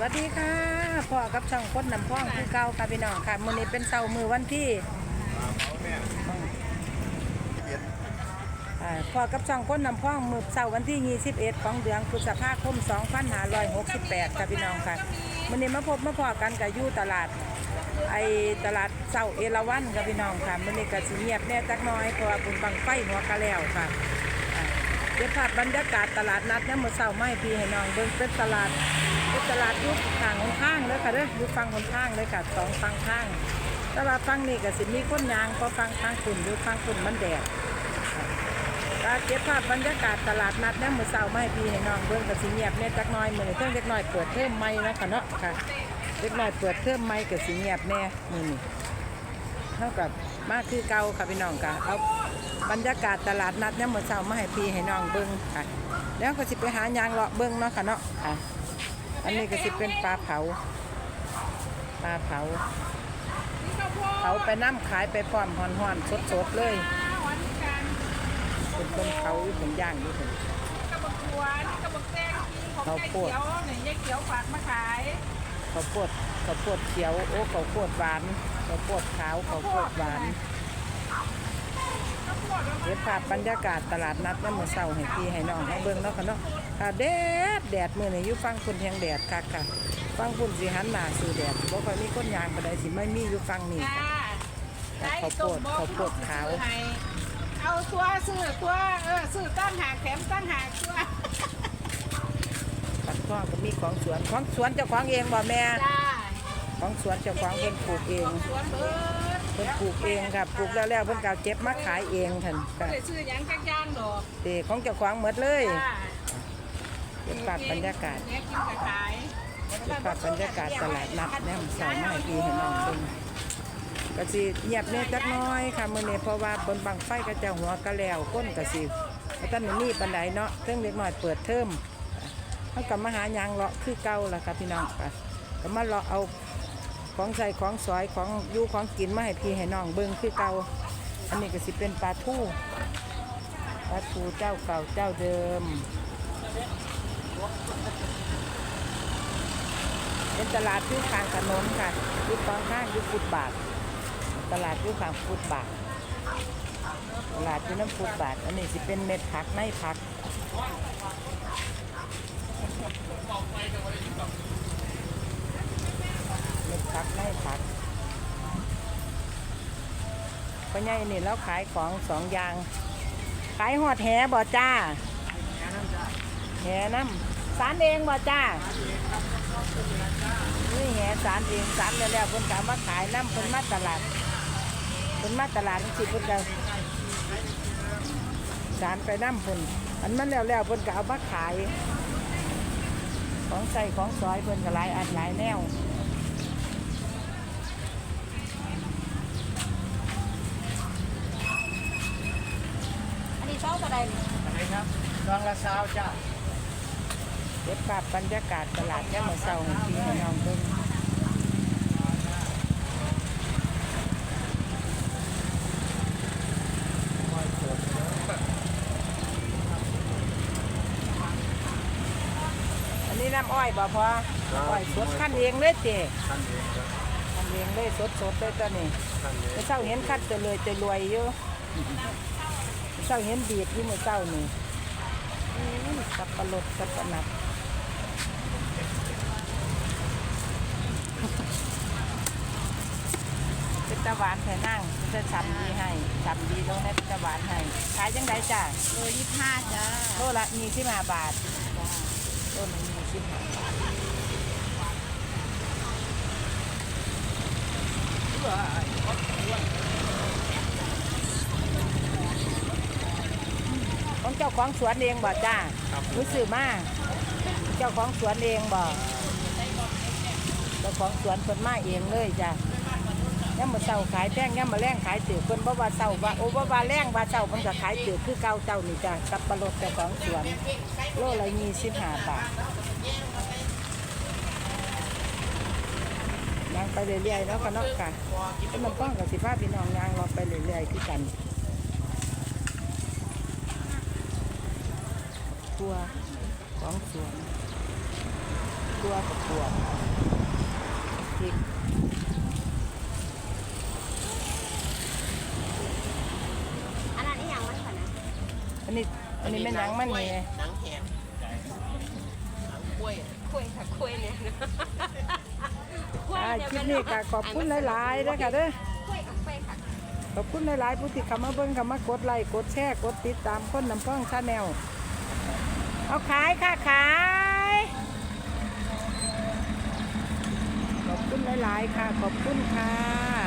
วัสดีค่ะพ่อกับช่องคนนำพ่องคือเก่าค่ะพี่น้องค่ะมื้อนี้เป็นเสาร์มือวันที่พ่อกับช่องคนนำพ่องมือเสาร์วันที่ 21 ของเดือนพฤษภาคม 2568ค่ะพี่น้องค่ะมื้อนี้มาพบมาพอกันกับยู่ตลาด ไอตลาดเสาเอราวัณค่ะพี่น้องค่ะมื้อนี้ก็สิเงียบแน่จักน้อยเพราะว่าบุญบังไฟหัวกะแล้วค่ะ เดี๋ยวภาพบรรยากาศตลาดนัดเนี่ยมือเช้าไม่พี่ให้น้องเบิ่งเป็นตลาดเป็นตลาดยุคทางหนข้างเลยค่ะเด้อยู่ฟังหนข้างเลยค่ะสองฟังข้างต่ว่าฟังนี่ก็สิมีคนยางพราะฟังข้างคุณหรือฟังคุณมันแดดก็เก็บภาพบรรยากาศตลาดนัดเนี่ยมือเช้าไม่พี่ให้น้องเบิ่งก็สิเงียบเนี่ยจักน้อยมือนเพิ่งเล็กน้อยเปิดเทอมใหม่เนะค่ะเนาะค่ะเล็กน้อยเปิดเทอมใหม่ก็สิเงียบแน่มือนี้เท่ากับมากคือเก่าค่ะพี่น้องค่ะเอา บรรยากาศตลาดนัดเนี่ยามมื่อเช้ามาให้พี่ให้น้องเบิ้งค่ะ แล้วก็สิไปหายางเลาะเบิ้งเนาะค่ะเนาะค่ะ อันนี้ก็สิเป็นปลาเผา ปลาเผา เผาไปน้ำขายไปพร้อมห่อนๆสดๆเลยเป็นคนเขาอยู่เป็นย่างอยู่เป็นกระบอกบัวนี่กระบอกแดงของยายเขียวเนี่ยยายเขียวฝากมาขายข้าวโพดข้าวโพดเขียวโอ้ข้าวโพดหวานข้าวโพดขาวข้าวโพดหวาน ข้าวโพดแล้ว เก็บภาพบรรยากาศตลาดนัดเนี่ยามมื่อเช้าให้พี่ให้น้องให้เบิ่งเนาะค่ะเนาะค่ะแดดแดดมื้อนี้อยู่ฟังคุณแหงแดดคักค่ะฟังคุณสิหันหน้าสู่แดดบ่ค่อยมีคนยางปานใดสิไม่มีอยู่ฟังนี่จ้าค่ะได้ข้าวโพดต้มข้าวโพดขาวให้เอาตัวซื้อตัวเออซื้อตั้งหากแถมตั้งหากตัวปัดข้อก็มีของสวนของสวนเจ้าของเองบ่แม่จ้าของสวนเจ้าของเพิ่นปลูกเองสวนเบิด เพิ่นปลูกเองค่ะปลูกแล้วแล้วเพิ่นก็เอาเก็บมาขายเองท่านไม่ค่ะได้ซื้อหยังจักย่างดอกเตของเจ้าของหมดเลยจ้าเก็บภาพบรรยากาศเนี่ยกินกับขายเก็บภาพบรรยากาศตลาดนัดแนมเสามาให้พี่ให้น้องเบิ่งก็สิเงียบเนี่ยจักหน้อยค่ะมื้อนี้เพราะว่าบนบังไฟก็เจ้าหัวก็แล้วก้นก็สิบ่ทันได้มีปานใดเนาะเพิ่งเล็กน้อยเปิดเทอมเฮาก็มาหายางเลาะคือเก่าล่ะค่ะพี่น้องค่ะก็มาเลาะเอา ของใส่ของสอยของอยู่ของกินมาให้พี่ให้น้องเบิ่งคือเก่าอันนี้ก็สิเป็นปลาทูปลาทูเจ้าเก่าเจ้าเดิม เป็นตลาดยู่ข้างถนนค่ะยู่ตอนข้างยู่ฟุตบาท ตลาดยู่ข้างฟุตบาทตลาดยู่น้ำฟุตบาท อันนี้สิเป็นเม็ดผักในผัก ผักในผักพ่อใหญ่นี่แล้วขายของสองอย่าง ขายหอดแหบ่จ้าแหน้ำสารเองบ่จ้านี่แหสารเองสารแล้วแล้วเพิ่นกามาขายน้ำเพิ่นมาตลาดเพิ่นมาตลาดจังซี่เพิ่นก็สารไปน้ำเพิ่นอันมันแล้วแล้วเพิ่นกามาขาย ของใส่ของซอยเพิ่นก็หลายอันหลายแนว องกระไดนี่อะไรครับดองละสาวจ้าเก็บภาพบรรยากาศตลาดยามมื้อเช้าให้พี่ให้น้องเบิ่งอันนี้น้ำอ้อยบ่พออ้อยสดขั้นเองเลยเจ้ท่านเองครับขั้นเองเลยสดสดๆเลยตัวนี้ท่านเองมื่อเช้าเห็นคัดจะเลยจะรวยอยู่ มื่อเช้าเห็นบีดอยู่มื่อเช้านี่อื้อสับปะรดสับปะนัดเป็นตะหวานแผ่นั่งจะทำดีให้ทำดีลงในเป็นตะหวานให้ขายจังไดจ้ะโลยี่ห้าจ้าโลละมีสิบห้าบาทโลละมีสิบห้าบาทของ เจ้าของสวนเองบ่จ้าครับรู้สึกมาเจ้าของสวนเองบ่เจ้าของสวนเพิ่นมาเองเลยจ้ะย่ามมาเศร้าขายแป้งย่ามมาแรงขายตือเพิ่นบ่ว่าเศร้าว่าโอ้บ่ว่าแรงว่าเศร้าเพิ่นก็ขายตือคือเก่าเจ้านี่จ้ะสับปะรดเจ้าของสวนโลละยี่สิบห้าบาทยางไปเรื่อยๆเนาะก็เนาะค่ะก็มันป้องกับสิบ้าพี่น้องยางเราไปเรื่อยๆคือกัน ทัวของส่วนตัวกับตัวพริกอันนั้นอีหยังมันก่อนนะอันนี้อันนี้แม่นหยังมันนี่หนังแหงหนังกล้วยคุยค่ะคุยเนี่ยอ่าเนี่ยคลิปนี้ก็ขอบคุณหลายๆเด้อค่ะเด้อคุยกับคุยค่ะขอบคุณหลายๆผู้ที่เข้ามาเบิ่งเข้ามากดไลค์กดแชร์กดติดตามคนนำพ้องชาแนล เอาขายค่ะขาย ขอบคุณหลาย ๆ ค่ะ ขอบคุณค่ะ